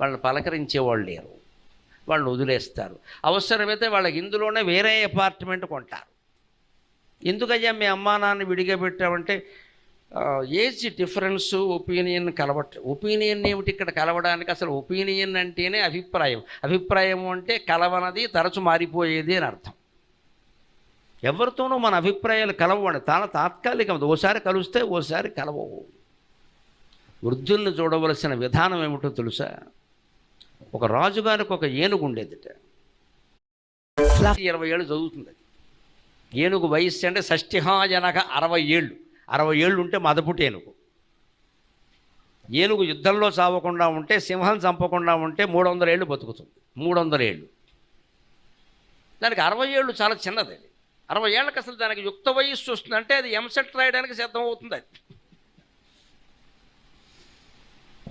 వాళ్ళని పలకరించేవాళ్ళు లేరు. వాళ్ళని వదిలేస్తారు. అవసరమైతే వాళ్ళకి ఇందులోనే వేరే అపార్ట్మెంట్ కొంటారు. ఎందుకయ్యా మీ అమ్మా నాన్న విడిగా పెట్టామంటే ఏజ్ డిఫరెన్స్ ఒపీనియన్ కలవట ఒపీనియన్ ఏమిటి ఇక్కడ కలవడానికి? అసలు ఒపీనియన్ అంటేనే అభిప్రాయం. అభిప్రాయం అంటే కలవనది తరచు మారిపోయేది అని అర్థం. ఎవరితోనూ మన అభిప్రాయాలు కలవండి తాను తాత్కాలికం. ఓసారి కలిస్తే ఓసారి కలవవు. వృద్ధుల్ని చూడవలసిన విధానం ఏమిటో తెలుసా? ఒక రాజుగారికి ఒక ఏనుగు ఉండేదిట. ఇరవై ఏళ్ళు చదువుతుంది ఏనుగు వయస్సు అంటే షష్టిహాజనక అరవై ఏళ్ళు. అరవై ఏళ్ళు ఉంటే మదపుటి ఏనుగు. ఏనుగు యుద్ధంలో చావకుండా ఉంటే సింహం చంపకుండా ఉంటే మూడు వందల ఏళ్ళు బతుకుతుంది. మూడు వందల ఏళ్ళు. దానికి అరవై ఏళ్ళు చాలా చిన్నది అది. అరవై ఏళ్ళకి అసలు దానికి యుక్త వయస్సు వస్తుందంటే అది ఎంసెట్ రాయడానికి సిద్ధం అవుతుంది అది.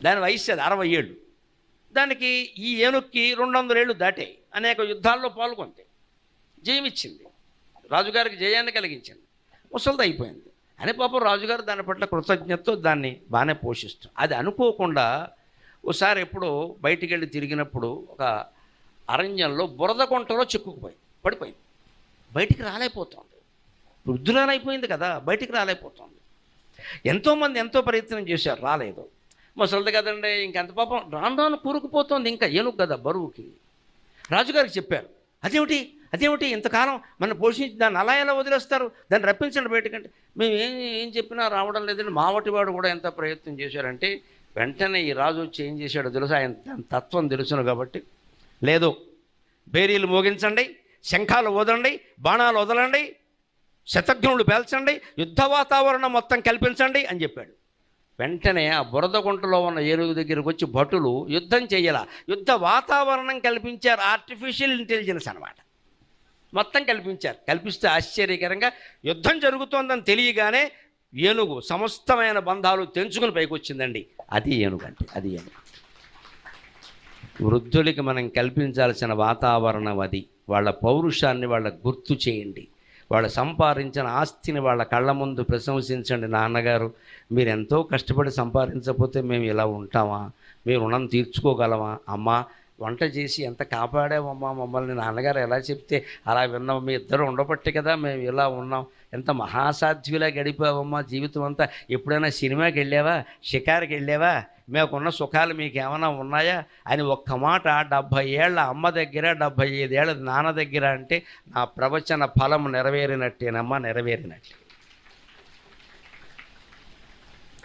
దాని వయస్సు అది అరవై ఏళ్ళు. దానికి ఈ ఏనుక్కి రెండు వందల ఏళ్ళు దాటాయి. అనేక యుద్ధాల్లో పాల్గొంది. జయమిచ్చింది. రాజుగారికి జయాన్ని కలిగించింది. ముసలిది అయిపోయింది. అని పాపం రాజుగారు దాని పట్ల కృతజ్ఞతతో దాన్ని బాగానే పోషిస్తుంది అది అనుకోకుండా ఒకసారి ఎప్పుడో బయటికి వెళ్ళి తిరిగినప్పుడు ఒక అరణ్యంలో బురద కొంటలో చిక్కుకుపోయింది. పడిపోయింది. బయటికి రాలేకపోతుంది. వృద్ధురాలైపోయింది కదా బయటికి రాలేకపోతుంది. ఎంతోమంది ఎంతో ప్రయత్నం చేశారు రాలేదు. ముసలిది కదండి ఇంకెంత పాపం. రాను రాను కూరుకుపోతుంది ఇంకా ఏనుగు కదా బరువుకి. రాజుగారికి చెప్పారు అదేమిటి? అదేమిటి? ఇంతకాలం మన పోషించి దాన్ని అలా ఎలా వదిలేస్తారు? దాన్ని రప్పించండి బయటకంటే. మేము ఏం ఏం చెప్పినా రావడం లేదండి. మావటివాడు కూడా ఎంత ప్రయత్నం చేశారంటే వెంటనే ఈ రాజు వచ్చి ఏం చేశాడో తెలుసు? ఆయన దాని తత్వం తెలుసును కాబట్టి. లేదు బేరీలు మోగించండి శంఖాలు వదలండి బాణాలు వదలండి శతఘ్నులు పేల్చండి యుద్ధ వాతావరణం మొత్తం కల్పించండి అని చెప్పాడు. వెంటనే ఆ బురద గుంటలో ఉన్న ఏనుగు దగ్గరికి వచ్చి భటులు యుద్ధం చేయాల. యుద్ధ వాతావరణం కల్పించారు. ఆర్టిఫిషియల్ ఇంటెలిజెన్స్ అనమాట మొత్తం కల్పించారు. కల్పిస్తే ఆశ్చర్యకరంగా యుద్ధం జరుగుతోందని తెలియగానే ఏనుగు సమస్తమైన బంధాలు తెంచుకుని పైకి వచ్చిందండి. అది ఏనుగు అంటే అది ఏనుగు. వృద్ధులకి మనం కల్పించాల్సిన వాతావరణం అది. వాళ్ళ పౌరుషాన్ని వాళ్ళ గుర్తు చేయండి. వాళ్ళు సంపాదించిన ఆస్తిని వాళ్ళ కళ్ళ ముందు ప్రశంసించండి నాన్నగారు. మీరు ఎంతో కష్టపడి సంపాదించకపోతే మేము ఇలా ఉంటామా? మీరు రుణం తీర్చుకోగలమా? అమ్మా వంట చేసి ఎంత కాపాడామమ్మా మమ్మల్ని? నాన్నగారు ఎలా చెప్తే అలా విన్నాం మీ ఇద్దరు ఉండబట్టి కదా మేము ఇలా ఉన్నాం. ఎంత మహాసాధ్యులా గడిపావమ్మా జీవితం అంతా. ఎప్పుడైనా సినిమాకి వెళ్ళావా షికారుకి వెళ్ళావా మేకున్న సుఖాలు మీకు ఏమైనా ఉన్నాయా? అని ఒక్క మాట డెబ్భై ఏళ్ళ అమ్మ దగ్గర డెబ్భై ఐదేళ్ళ నాన్న దగ్గర అంటే నా ప్రవచన ఫలం నెరవేరినట్టేనమ్మా నెరవేరినట్టే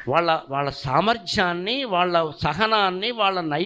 వాళ్ళ వాళ్ళ సామర్థ్యాన్ని వాళ్ళ సహనాన్ని వాళ్ళ నై